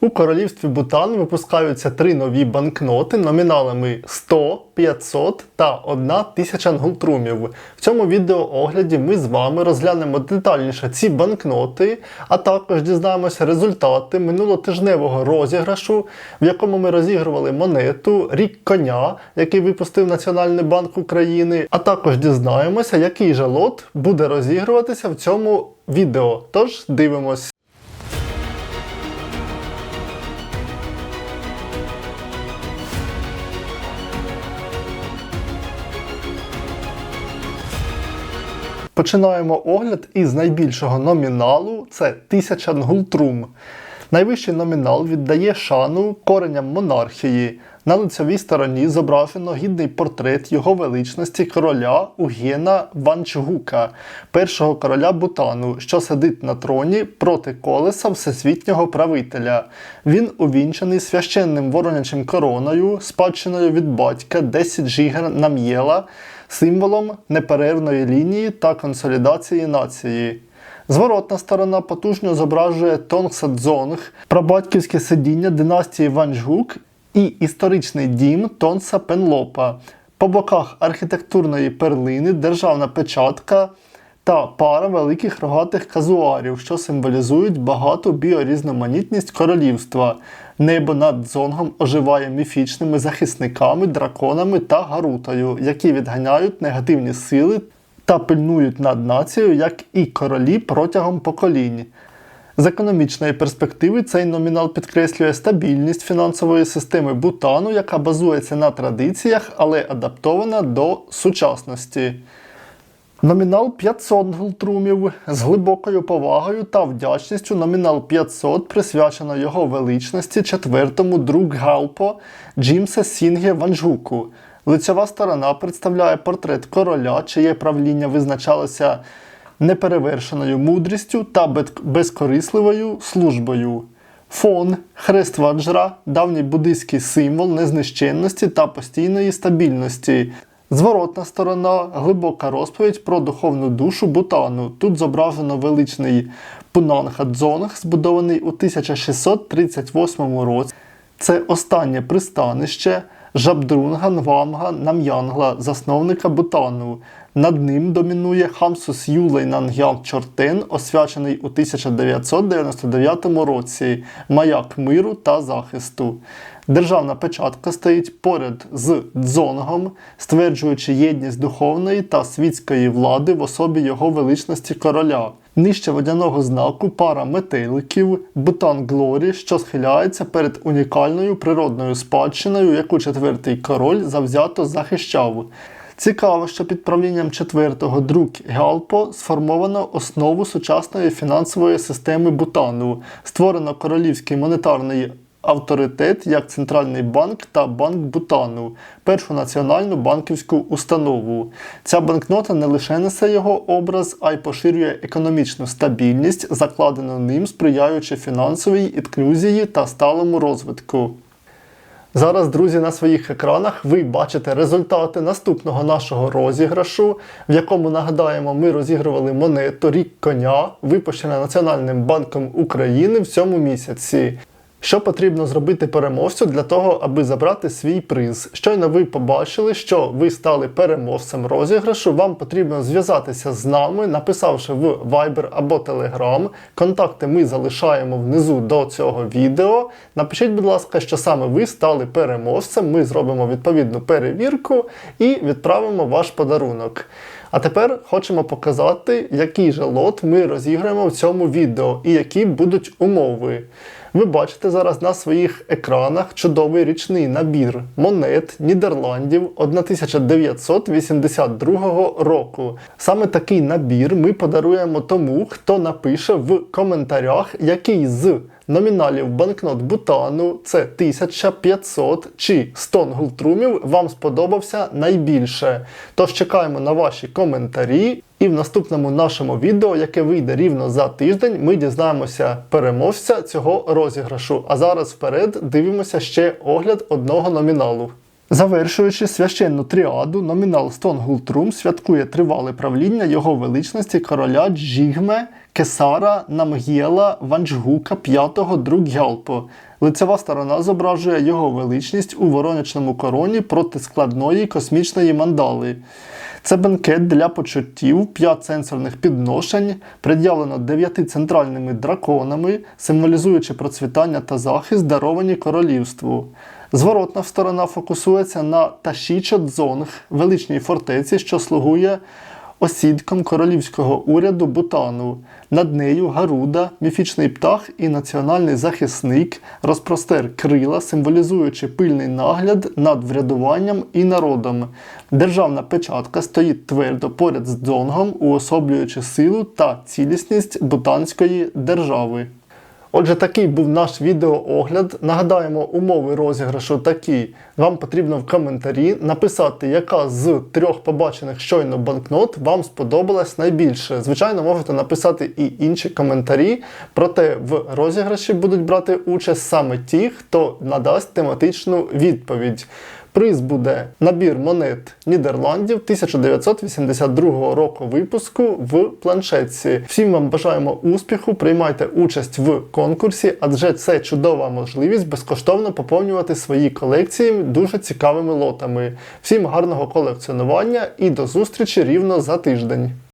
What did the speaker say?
У королівстві Бутан випускаються три нові банкноти номіналами 100, 500 та 1000 нгултрумів. В цьому відеоогляді ми з вами розглянемо детальніше ці банкноти, а також дізнаємося результати минулотижневого розіграшу, в якому ми розігрували монету Рік коня, який випустив Національний банк України, а також дізнаємося, який же лот буде розігруватися в цьому відео. Тож дивимось. Починаємо огляд із найбільшого номіналу це 1000 нгултрум. Найвищий номінал віддає шану коренням монархії. На лицевій стороні зображено гідний портрет його величності короля Угена Ванчгука, першого короля Бутану, що сидить на троні проти колеса всесвітнього правителя. Він увінчений священним воронячим короною, спадщиною від батька 10 жігер нам'єла, символом неперервної лінії та консолідації нації. Зворотна сторона потужно зображує Тонгса Дзонг, прабатьківське сидіння династії Ванчгук і історичний дім Тонса Пенлопа. По боках архітектурної перлини, державна печатка та пара великих рогатих казуарів, що символізують багату біорізноманітність королівства. Небо над дзонгом оживає міфічними захисниками, драконами та гарутою, які відганяють негативні сили та пильнують над нацією, як і королі протягом поколінь. З економічної перспективи цей номінал підкреслює стабільність фінансової системи Бутану, яка базується на традиціях, але адаптована до сучасності. Номінал 500 гултрумів з глибокою повагою та вдячністю номінал 500 присвячено його величності четвертому друг Галпо Джімса Сінге Ванжуку. Лицьова сторона представляє портрет короля, чиє правління визначалося неперевершеною мудрістю та безкорисливою службою. Фон, хрест ваджра, давній буддийський символ незнищенності та постійної стабільності. Зворотна сторона глибока розповідь про духовну душу Бутану. Тут зображено величний Пунанха Дзонг, збудований у 1638 році. Це останнє пристанище Жабдрунга Нвамга Нам'янгла, засновника Бутану. Над ним домінує Хамсус Юлей Нангян Чортен, освячений у 1999 році, маяк миру та захисту. Державна печатка стоїть поряд з дзонгом, стверджуючи єдність духовної та світської влади в особі його величності короля. Нижче водяного знаку пара метеликів Бутан Глорі, що схиляється перед унікальною природною спадщиною, яку четвертий король завзято захищав. Цікаво, що під правлінням четвертого друк Гялпо сформовано основу сучасної фінансової системи Бутану, створено королівський монетарний авторитет як Центральний банк та Банк Бутану, першу національну банківську установу. Ця банкнота не лише несе його образ, а й поширює економічну стабільність, закладену ним, сприяючи фінансовій інклюзії та сталому розвитку. Зараз, друзі, на своїх екранах ви бачите результати наступного нашого розіграшу, в якому нагадаємо, ми розігрували монету рік коня, випущена Національним банком України в цьому місяці. Що потрібно зробити переможцю для того, аби забрати свій приз? Щойно ви побачили, що ви стали переможцем розіграшу. Вам потрібно зв'язатися з нами, написавши в Viber або Telegram. Контакти ми залишаємо внизу до цього відео. Напишіть, будь ласка, що саме ви стали переможцем. Ми зробимо відповідну перевірку і відправимо ваш подарунок. А тепер хочемо показати, який же лот ми розіграємо в цьому відео і які будуть умови. Ви бачите зараз на своїх екранах чудовий річний набір монет Нідерландів 1982 року. Саме такий набір ми подаруємо тому, хто напише в коментарях, який з номіналів банкнот Бутану це 1500 чи 100 гултрумів вам сподобався найбільше. Тож чекаємо на ваші коментарі. І в наступному нашому відео, яке вийде рівно за тиждень, ми дізнаємося переможця цього розіграшу. А зараз вперед дивимося ще огляд одного номіналу. Завершуючи священну тріаду, номінал Стонгултрум святкує тривале правління його величності короля Джігме Кесара Намгєла Ванджгука V Друг'ялпо. Лицева сторона зображує його величність у воронячному короні проти складної космічної мандали. Це бенкет для почуттів, п'ять сенсорних підношень, пред'явлено дев'яти центральними драконами, символізуючи процвітання та захист, даровані королівству. Зворотна сторона фокусується на Ташіча Дзонг, величній фортеці, що слугує осідком королівського уряду Бутану. Над нею Гаруда, міфічний птах і національний захисник, розпростер крила, символізуючи пильний нагляд над врядуванням і народом. Державна печатка стоїть твердо поряд з дзонгом, уособлюючи силу та цілісність бутанської держави. Отже, такий був наш відеоогляд. Нагадаємо, умови розіграшу такі. Вам потрібно в коментарі написати, яка з трьох побачених щойно банкнот вам сподобалась найбільше. Звичайно, можете написати і інші коментарі, проте в розіграші будуть брати участь саме ті, хто надасть тематичну відповідь. Приз буде набір монет Нідерландів 1982 року випуску в планшетці. Всім вам бажаємо успіху, приймайте участь в конкурсі, адже це чудова можливість безкоштовно поповнювати свої колекції дуже цікавими лотами. Всім гарного колекціонування і до зустрічі рівно за тиждень.